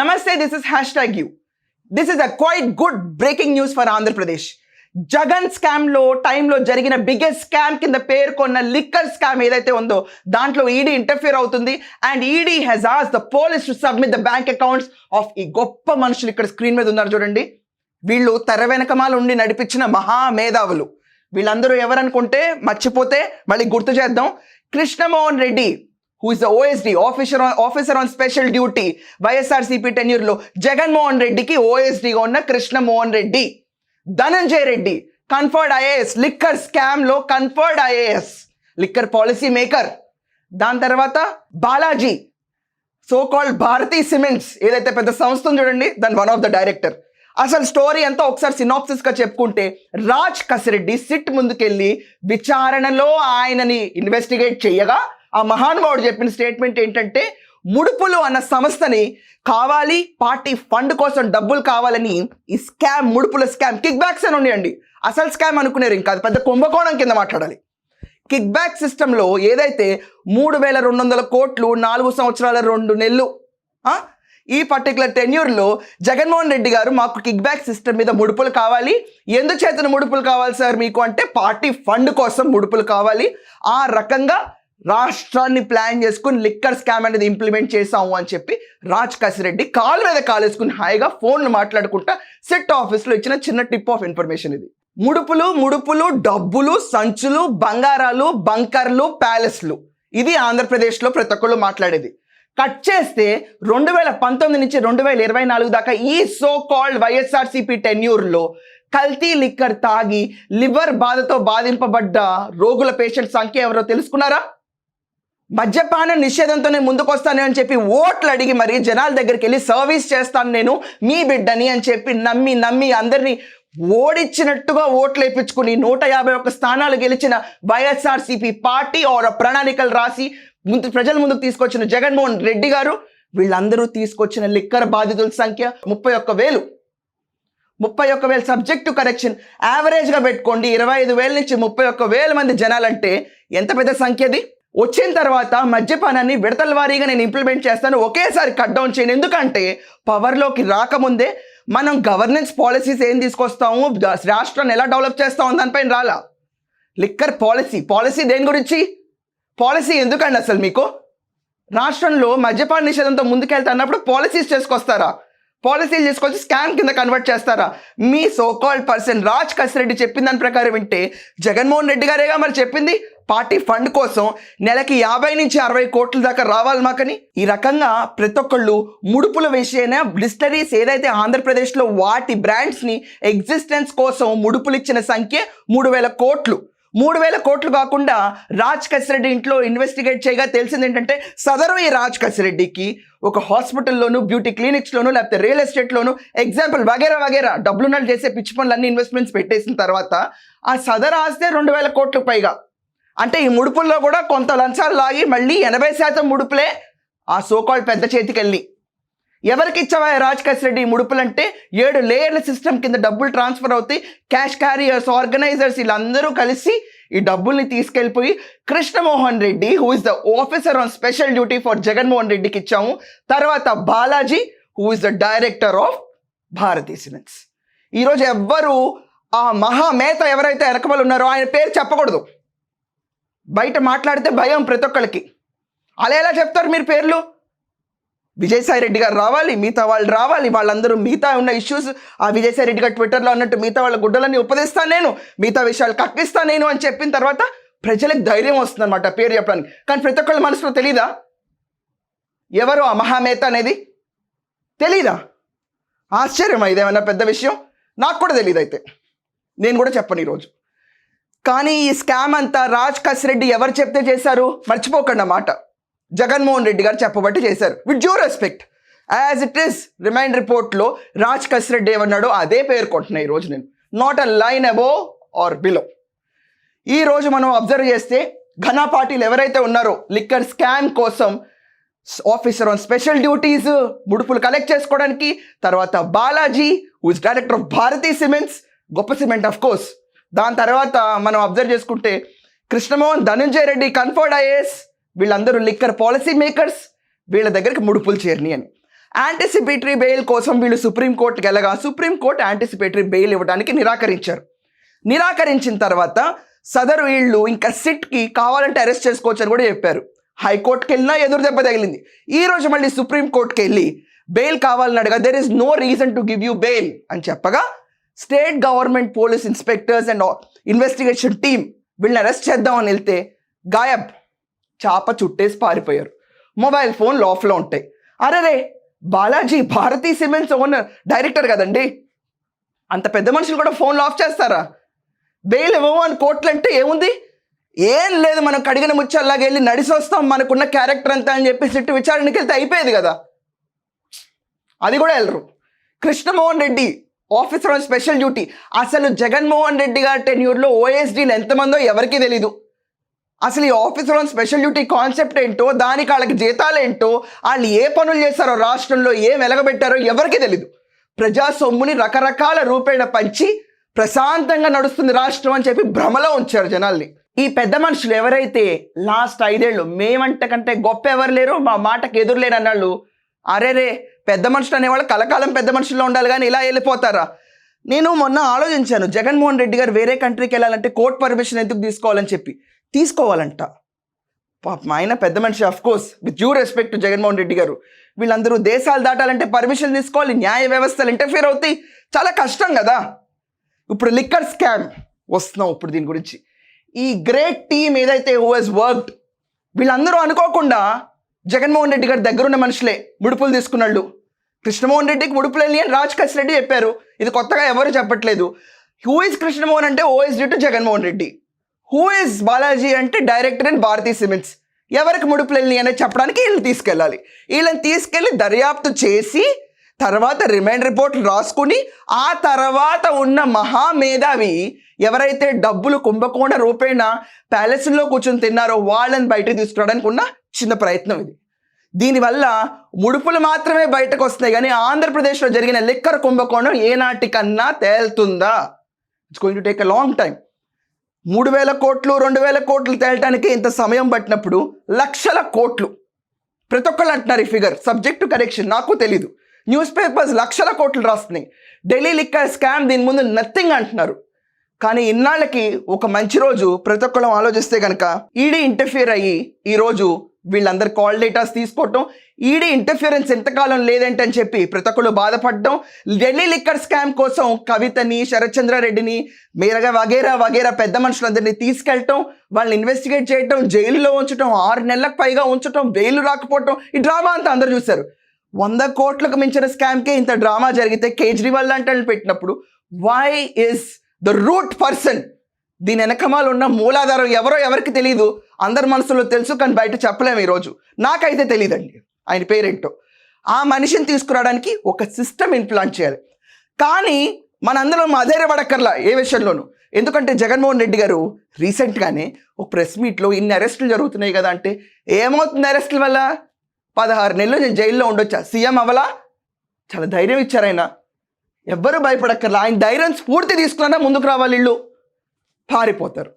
నమస్తే this is hashtag you this is a quite good breaking news for Andhra Pradesh Jagan స్కామ్లో టైంలో జరిగిన biggest scam కింద పేర్కొన్న లిక్కర్ స్కామ్ ఏదైతే ఉందో దాంట్లో ఈడీ ఇంటర్ఫియర్ అవుతుంది. And ED has as the police to submit the bank accounts of ఈ గొప్ప మనుషులు ఇక్కడ స్క్రీన్ మీద ఉన్నారు చూడండి. వీళ్ళు తెర వెనకమాల ఉండి నడిపించిన మహా మేధావులు. వీళ్ళందరూ ఎవరనుకుంటే మర్చిపోతే మళ్ళీ గుర్తు చేద్దాం. Krishna Mohan Reddy who is the OSD officer officer on special duty YSRCP టెన్యూర్లో Jaganmohan రెడ్డికి ఓఎస్డిగా ఉన్న Krishna Mohan Reddy Dhananjay Reddy conferred IAS liquor స్కామ్లో conferred IAS liquor policy maker దాని తర్వాత Balaji so called Bharathi cements ఏదైతే పెద్ద సంస్థ చూడండి దాని వన్ ఆఫ్ ద డైరెక్టర్ అసలు స్టోరీ అంతా ఒకసారి సినాప్సిస్గా చెప్పుకుంటే రాజ్ కసిరెడ్డి సిట్ ముందుకెళ్ళి విచారణలో ఆయనని ఇన్వెస్టిగేట్ చేయగా ఆ మహానుభావుడు చెప్పిన స్టేట్మెంట్ ఏంటంటే ముడుపులు అన్న సంస్థని కావాలి పార్టీ ఫండ్ కోసం డబ్బులు కావాలని ఈ స్కామ్ ముడుపుల స్కామ్ కిక్ బ్యాక్స్ అని ఉన్నాయండి. అసలు స్కామ్ అనుకునేరు ఇంకా అది పెద్ద కుంభకోణం కింద మాట్లాడాలి. కిక్ బ్యాక్ సిస్టంలో ఏదైతే మూడు వేల రెండు వందల కోట్లు నాలుగు సంవత్సరాల రెండు నెలలు ఈ పర్టికులర్ టెన్యూర్లో జగన్మోహన్ రెడ్డి గారు మాకు కిక్ బ్యాక్ సిస్టమ్ మీద ముడుపులు కావాలి. ఎందుచేతన ముడుపులు కావాలి సార్ మీకు అంటే పార్టీ ఫండ్ కోసం ముడుపులు కావాలి. ఆ రకంగా రాష్ట్రాన్ని ప్లాన్ చేసుకుని లిక్కర్ స్కామ్ అనేది ఇంప్లిమెంట్ చేసాము అని చెప్పి రాజ్ కసిరెడ్డి కాలు మీద కాలేసుకుని హాయిగా ఫోన్లు మాట్లాడుకుంటా సెట్ ఆఫీస్లో ఇచ్చిన చిన్న టిప్ ఆఫ్ ఇన్ఫర్మేషన్ ఇది. ముడుపులు ముడుపులు డబ్బులు సంచులు బంగారాలు బంకర్లు ప్యాలెస్లు. ఇది ఆంధ్రప్రదేశ్లో ప్రతి ఒక్కళ్ళు మాట్లాడేది. కట్ చేస్తే రెండు వేల పంతొమ్మిది నుంచి రెండు వేల ఇరవై నాలుగు దాకా ఈ సో కాల్డ్ వైఎస్ఆర్సీపీ టెన్యూర్లో కల్తీ లిక్కర్ తాగి లివర్ బాధతో బాధింపబడ్డ రోగుల పేషెంట్ సంఖ్య ఎవరో తెలుసుకున్నారా? మద్యపాన నిషేధంతోనే ముందుకొస్తాను అని చెప్పి ఓట్లు అడిగి మరి జనాల దగ్గరికి వెళ్ళి సర్వీస్ చేస్తాను నేను మీ బిడ్డని అని చెప్పి నమ్మి నమ్మి అందరినీ ఓడిచ్చినట్టుగా ఓట్లు వేయించుకుని నూట యాభై ఒక్క స్థానాలు గెలిచిన వైఎస్ఆర్సీపీ పార్టీ ఆర్ ప్రణాళికలు రాసి ముందు ప్రజల ముందుకు తీసుకొచ్చిన జగన్మోహన్ రెడ్డి గారు వీళ్ళందరూ తీసుకొచ్చిన లిక్కర్ బాధితుల సంఖ్య ముప్పై ఒక్క వేలు. ముప్పై ఒక్క వేలు సబ్జెక్టు కరెక్షన్ యావరేజ్గా పెట్టుకోండి. ఇరవై ఐదు వేల నుంచి ముప్పై ఒక్క వేల మంది జనాలంటే ఎంత పెద్ద సంఖ్యది వచ్చిన తర్వాత మద్యపానాన్ని విడతల వారీగా నేను ఇంప్లిమెంట్ చేస్తాను. ఒకేసారి కట్ డౌన్ చేయను. ఎందుకంటే పవర్లోకి రాకముందే మనం గవర్నెన్స్ పాలసీస్ ఏం తీసుకొస్తాము? రాష్ట్రాన్ని ఎలా డెవలప్ చేస్తాము? దానిపైన రాలా? లిక్కర్ పాలసీ పాలసీ దేని గురించి? పాలసీ ఎందుకండి అసలు మీకు? రాష్ట్రంలో మద్యపాన నిషేధంతో ముందుకెళ్తా అన్నప్పుడు పాలసీస్ చేసుకొస్తారా? పాలసీలు తీసుకొచ్చి స్కామ్ కింద కన్వర్ట్ చేస్తారా? మీ so called person Raj Kasireddy చెప్పిన దాని ప్రకారం వింటే జగన్మోహన్ రెడ్డి గారేగా మరి చెప్పింది? పార్టీ ఫండ్ కోసం నెలకి యాభై నుంచి అరవై కోట్ల దాకా రావాలి మాకని? ఈ రకంగా ప్రతి ఒక్కళ్ళు ముడుపుల విషయమైన డిస్టరీస్ ఏదైతే ఆంధ్రప్రదేశ్లో వాటి బ్రాండ్స్ని ఎగ్జిస్టెన్స్ కోసం ముడుపులు ఇచ్చిన సంఖ్య మూడు వేల కోట్లు. మూడు వేల కోట్లు కాకుండా రాజ్ కసిరెడ్డి ఇంట్లో ఇన్వెస్టిగేట్ చేయగా తెలిసింది ఏంటంటే సదరు ఈ రాజ్ కసిరెడ్డికి ఒక హాస్పిటల్లోను బ్యూటీ క్లినిక్స్లోను లేకపోతే రియల్ ఎస్టేట్లోను ఎగ్జాంపుల్ వగేరా వగేరా డబ్బులున్నలు చేసే పిచ్చి పనులు అన్ని ఇన్వెస్ట్మెంట్స్ పెట్టేసిన తర్వాత ఆ సదరు ఆస్తే రెండు వేల కోట్లు పైగా. అంటే ఈ ముడుపుల్లో కూడా కొంత లంచాలు లాగి మళ్ళీ ఎనభై శాతం ముడుపులే ఆ సోకాల్ పెద్ద చేతికి వెళ్ళి ఎవరికి ఇచ్చావా రాజకేశ్ రెడ్డి ఈ ముడుపులంటే ఏడు లేయర్ల సిస్టమ్ కింద డబ్బులు ట్రాన్స్ఫర్ అవుతాయి. క్యాష్ క్యారియర్స్ ఆర్గనైజర్స్ వీళ్ళందరూ కలిసి ఈ డబ్బుల్ని తీసుకెళ్ళిపోయి Krishna Mohan Reddy who is the officer on special duty for Jaganmohan రెడ్డికి ఇచ్చాము తర్వాత Balaji who is the director of Bharathi cements. ఈరోజు ఎవ్వరు ఆ మహామేత ఎవరైతే వెనకబడి ఉన్నారో ఆయన పేరు చెప్పకూడదు. బయట మాట్లాడితే భయం ప్రతి ఒక్కరికి అలా ఎలా చెప్తారు మీరు పేర్లు? విజయసాయి రెడ్డి గారు రావాలి మిగతా వాళ్ళు రావాలి వాళ్ళందరూ మిగతా ఉన్న ఇష్యూస్ ఆ విజయసాయి రెడ్డి గారు ట్విట్టర్లో అన్నట్టు మిగతా వాళ్ళ గుడ్డలన్నీ ఉపదిస్తాను నేను మిగతా విషయాలు కక్కిస్తాను నేను అని చెప్పిన తర్వాత ప్రజలకు ధైర్యం వస్తుంది అనమాట పేరు చెప్పడానికి. కానీ ప్రతి ఒక్కళ్ళ మనసులో తెలీదా? ఎవరు ఆ మహామేత అనేది? తెలీదా? ఆశ్చర్యమా ఇదేమన్నా పెద్ద విషయం? నాకు కూడా తెలియదు అయితే నేను కూడా చెప్పను ఈరోజు. కానీ ఈ స్కామ్ అంతా రాజ్ కసిరెడ్డి ఎవరు చెప్తే చేశారు? మర్చిపోకండి అన్నమాట జగన్మోహన్ రెడ్డి గారు చెప్పబట్టి చేశారు. With due respect as it is remind రిపోర్ట్లో రాజ్ కసిరెడ్డి ఏమన్నాడో అదే పేర్కొంటున్నాయి ఈరోజు నేను. Not a line above or below ఈ రోజు మనం అబ్జర్వ్ చేస్తే ఘనా పార్టీలు ఎవరైతే ఉన్నారో లిక్కర్ స్కామ్ కోసం ఆఫీసర్ ఆన్ స్పెషల్ డ్యూటీస్ ముడుపులు కలెక్ట్ చేసుకోవడానికి తర్వాత Balaji who's director of Bharathi cements గొప్ప సిమెంట్ ఆఫ్ కోర్స్ దాని తర్వాత మనం అబ్జర్వ్ చేసుకుంటే కృష్ణమోహన్ ధనుంజయ రెడ్డి కన్ఫర్డ్ ఐఏఎస్ వీళ్ళందరూ లిక్కర్ పాలసీ మేకర్స్ వీళ్ళ దగ్గరికి ముడుపులు చేరినాయి అని. యాంటిసిపేటరీ బెయిల్ కోసం వీళ్ళు సుప్రీంకోర్టుకి వెళ్ళగా సుప్రీంకోర్టు యాంటిసిపేటరీ బెయిల్ ఇవ్వడానికి నిరాకరించారు. నిరాకరించిన తర్వాత సదరు వీళ్ళు ఇంకా సిట్కి కావాలంటే అరెస్ట్ చేసుకోవచ్చు అని కూడా చెప్పారు. హైకోర్టుకి వెళ్ళినా ఎదురు దెబ్బ తగిలింది. ఈ రోజు మళ్ళీ సుప్రీంకోర్టుకి వెళ్ళి బెయిల్ కావాలని అడగా there is no reason to give you bail అని చెప్పగా state government police inspectors and investigation team వీళ్ళని అరెస్ట్ చేద్దామని వెళ్తే గాయబ్ చాప చుట్టేసి పారిపోయారు. మొబైల్ ఫోన్ లోఫ్లో ఉంటాయి. అరే రే Balaji Bharathi cements owner director కదండి. అంత పెద్ద మనుషులు కూడా ఫోన్లు ఆఫ్ చేస్తారా? బెయిల్ ఇవ్వము అని కోర్టులు అంటే ఏముంది? ఏం లేదు మనం కడిగిన ముచ్చల్లాగా వెళ్ళి నడిసి వస్తాం మనకున్న క్యారెక్టర్ అంతా అని చెప్పి సిట్టు విచారణకి వెళ్తే అయిపోయేది కదా. అది కూడా వెళ్ళరు. Krishna Mohan Reddy officer on special duty. అసలు జగన్మోహన్ రెడ్డి గారి టెన్యూర్లో ఓఎస్డీలు ఎంతమందో ఎవరికీ తెలీదు. అసలు ఈ officer on special duty concept ఏంటో దానికి వాళ్ళకి జీతాలు ఏంటో వాళ్ళు ఏ పనులు చేస్తారో రాష్ట్రంలో ఏం వెలగబెట్టారో ఎవరికీ తెలీదు. ప్రజా సొమ్ముని రకరకాల రూపేణ పంచి ప్రశాంతంగా నడుస్తుంది రాష్ట్రం అని చెప్పి భ్రమలో ఉంచారు జనాల్ని. ఈ పెద్ద మనుషులు ఎవరైతే లాస్ట్ ఐదేళ్ళు మేమంట కంటే గొప్ప ఎవరు లేరు మా మాటకు ఎదురు లేరు అన్నాళ్ళు అరే రే పెద్ద మనుషులు అనేవాళ్ళు కలకాలం పెద్ద మనుషుల్లో ఉండాలి కానీ ఇలా వెళ్ళిపోతారా? నేను మొన్న ఆలోచించాను జగన్మోహన్ రెడ్డి గారు వేరే కంట్రీకి వెళ్ళాలంటే కోర్ట్ పర్మిషన్ ఎందుకు తీసుకోవాలని చెప్పి. తీసుకోవాలంట. పాపం ఆయన పెద్ద మనిషి of course with due respect to Jaganmohan Reddy garu. వీళ్ళందరూ దేశాలు దాటాలంటే పర్మిషన్ తీసుకోవాలి న్యాయ వ్యవస్థలు ఇంటర్ఫియర్ అవుతాయి. చాలా కష్టం కదా. ఇప్పుడు లిక్కర్ స్కామ్ వస్తున్నాం ఇప్పుడు దీని గురించి. ఈ గ్రేట్ టీమ్ ఏదైతే హూ హెస్ వర్క్డ్ వీళ్ళందరూ అనుకోకుండా జగన్మోహన్ రెడ్డి గారి దగ్గరున్న మనుషులే ముడుపులు తీసుకున్నాళ్ళు. కృష్ణమోహన్ రెడ్డికి ముడుపులు వెళ్ళి అని రాజ్ రెడ్డి చెప్పారు. ఇది కొత్తగా ఎవరు చెప్పట్లేదు. హూ ఇస్ కృష్ణమోహన్ అంటే OS D to Jaganmohan Reddy. Who is Balaji అంటే డైరెక్టర్ అండ్ భారతీ సిమెంట్స్. ఎవరికి ముడుపులు వెళ్ళి అనేది చెప్పడానికి వీళ్ళు తీసుకెళ్ళాలి. వీళ్ళని తీసుకెళ్ళి దర్యాప్తు చేసి తర్వాత రిమైండ్ రిపోర్ట్ రాసుకుని ఆ తర్వాత ఉన్న మహామేధావి ఎవరైతే డబ్బులు కుంభకోణ రూపేణ ప్యాలెస్లో కూర్చొని తిన్నారో వాళ్ళని బయటకు తీసుకురావడానికి ఉన్న చిన్న ప్రయత్నం ఇది. దీనివల్ల ముడుపులు మాత్రమే బయటకు వస్తాయి కానీ ఆంధ్రప్రదేశ్లో జరిగిన లిక్కర్ కుంభకోణం ఏనాటికన్నా తేలుతుందా? It's going to take a long time మూడు వేల కోట్లు రెండు వేల కోట్లు తేలటానికి ఇంత సమయం పట్టినప్పుడు లక్షల కోట్లు. ప్రతి ఒక్కళ్ళు అంటున్నారు ఈ ఫిగర్ సబ్జెక్ట్ కరెక్షన్ నాకు తెలీదు. న్యూస్ పేపర్స్ లక్షల కోట్లు రాస్తున్నాయి. ఢిల్లీ లిక్కర్ స్కామ్ దీని ముందు నథింగ్ అంటున్నారు. కానీ ఇన్నాళ్ళకి ఒక మంచి రోజు ప్రతి ఒక్కరం ఆలోచిస్తే కనుక ఈడీ ఇంటర్ఫియర్ అయ్యి ఈరోజు వీళ్ళందరి కాల్ డేటాస్ తీసుకోవటం ఈడీ ఇంటర్ఫియరెన్స్ ఎంతకాలం లేదంటే అని చెప్పి ప్రతి ఒక్కరు బాధపడడం ఢిల్లీ లిక్కర్ స్కామ్ కోసం కవితని శరత్చంద్రారెడ్డిని మేరగా వగేరా వగేరా పెద్ద మనుషులందరినీ తీసుకెళ్ళటం వాళ్ళని ఇన్వెస్టిగేట్ చేయటం జైలులో ఉంచటం ఆరు నెలలకు పైగా ఉంచటం బెయిల్ రాకపోవటం ఈ డ్రామా అంతా అందరూ చూశారు. వంద కోట్లకు మించిన స్కామ్కే ఇంత డ్రామా జరిగితే కేజ్రీవాల్ లాంటి పెట్టినప్పుడు why is the root person దీని వెనకమాలు ఉన్న మూలాధారం ఎవరో ఎవరికి తెలియదు అందరి మనసులో తెలుసు కానీ బయట చెప్పలేము ఈరోజు. నాకైతే తెలియదండి ఆయన పేరేంటో. ఆ మనిషిని తీసుకురావడానికి ఒక సిస్టమ్ ఇంప్లాంట్ చేయాలి. కానీ మనందరం అధైర్యపడక్కర్లా ఏ విషయంలోనూ. ఎందుకంటే జగన్మోహన్ రెడ్డి గారు రీసెంట్గానే ఒక ప్రెస్ మీట్లో ఇన్ని అరెస్టులు జరుగుతున్నాయి కదా అంటే ఏమవుతుంది అరెస్టుల వల్ల? పదహారు నెలలు నేను జైల్లో ఉండొచ్చా? సీఎం అవలా? చాలా ధైర్యం ఇచ్చారు ఆయన. ఎవ్వరూ భయపడక్కర్లా. ఆయన ధైర్యం స్ఫూర్తి తీసుకున్నా ముందుకు రావాలి ఇల్లు. పారిపోతారు.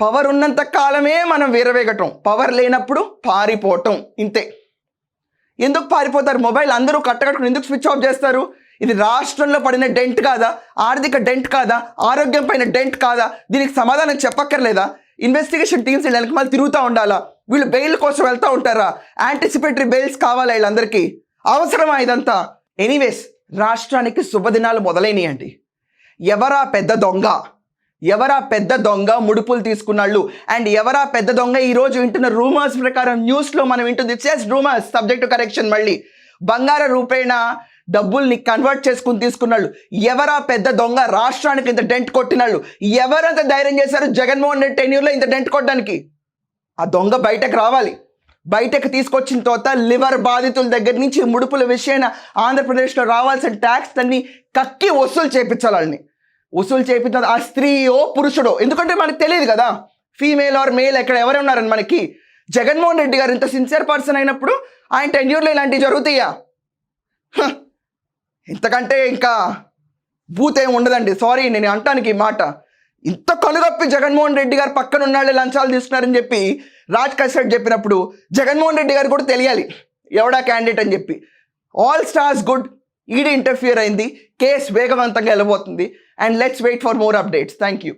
పవర్ ఉన్నంత కాలమే మనం వీరవేగటం. పవర్ లేనప్పుడు పారిపోవటం. ఇంతే. ఎందుకు పారిపోతారు? మొబైల్ అందరూ కట్టకట్టుకుని ఎందుకు స్విచ్ ఆఫ్ చేస్తారు? ఇది రాష్ట్రంలో పడిన డెంట్ కాదా? ఆర్థిక డెంట్ కాదా? ఆరోగ్యం పైన డెంట్ కాదా? దీనికి సమాధానం చెప్పక్కర్లేదా? ఇన్వెస్టిగేషన్ టీమ్స్ వీళ్ళ మళ్ళీ తిరుగుతూ ఉండాలా? వీళ్ళు బెయిల్ కోసం వెళ్తూ ఉంటారా? యాంటిసిపేటరీ బెయిల్స్ కావాలా వీళ్ళందరికీ? అవసరమా ఇదంతా? ఎనీవేస్ రాష్ట్రానికి శుభదినాలు మొదలైనయండి. ఎవరా పెద్ద దొంగ? ఎవరా పెద్ద దొంగ ముడుపులు తీసుకున్నాళ్ళు? అండ్ ఎవరా పెద్ద దొంగ ఈ రోజు వింటున్న రూమర్స్ ప్రకారం న్యూస్లో మనం వింటుంది? జస్ట్ రూమర్స్ సబ్జెక్టు కరెక్షన్ మళ్ళీ. బంగార రూపేణ డబ్బుల్ని కన్వర్ట్ చేసుకుని తీసుకున్నాళ్ళు. ఎవరా పెద్ద దొంగ రాష్ట్రానికి ఇంత డెంట్ కొట్టినాళ్ళు? ఎవరంత ధైర్యం చేశారు జగన్మోహన్ రెడ్డి టెన్యూర్లో ఇంత డెంట్ కొట్టడానికి? ఆ దొంగ బయటకు రావాలి. బయటకు తీసుకొచ్చిన తర్వాత లివర్ బాధితుల దగ్గర నుంచి ముడుపుల విషయాన ఆంధ్రప్రదేశ్లో రావాల్సిన ట్యాక్స్ అన్ని కక్కి వసూలు చేయించాలి వాళ్ళని వసూలు చేయించిన ఆ స్త్రీయో పురుషుడో. ఎందుకంటే మనకు తెలియదు కదా ఫీమేల్ ఆర్ మేల్ ఎక్కడ ఎవరు ఉన్నారని మనకి? జగన్మోహన్ రెడ్డి గారు ఇంత సిన్సియర్ పర్సన్ అయినప్పుడు ఆయన టెన్యూర్లో ఇలాంటివి జరుగుతాయా? ఇంతకంటే ఇంకా భూతేం ఉండదండి. సారీ నేను అంటానికి మాట. ఇంత కనుగొప్పి జగన్మోహన్ రెడ్డి గారు పక్కన ఉన్నాళ్ళే లంచాలు తీసుకున్నారని చెప్పి రాజ్ కసరెడ్డి చెప్పినప్పుడు జగన్మోహన్ రెడ్డి గారు కూడా తెలియాలి. ఎవడా క్యాండిడేట్ అని చెప్పి. All stars good ED interfere అయింది. కేసు వేగవంతంగా వెళ్ళబోతుంది. And let's wait for more updates thank you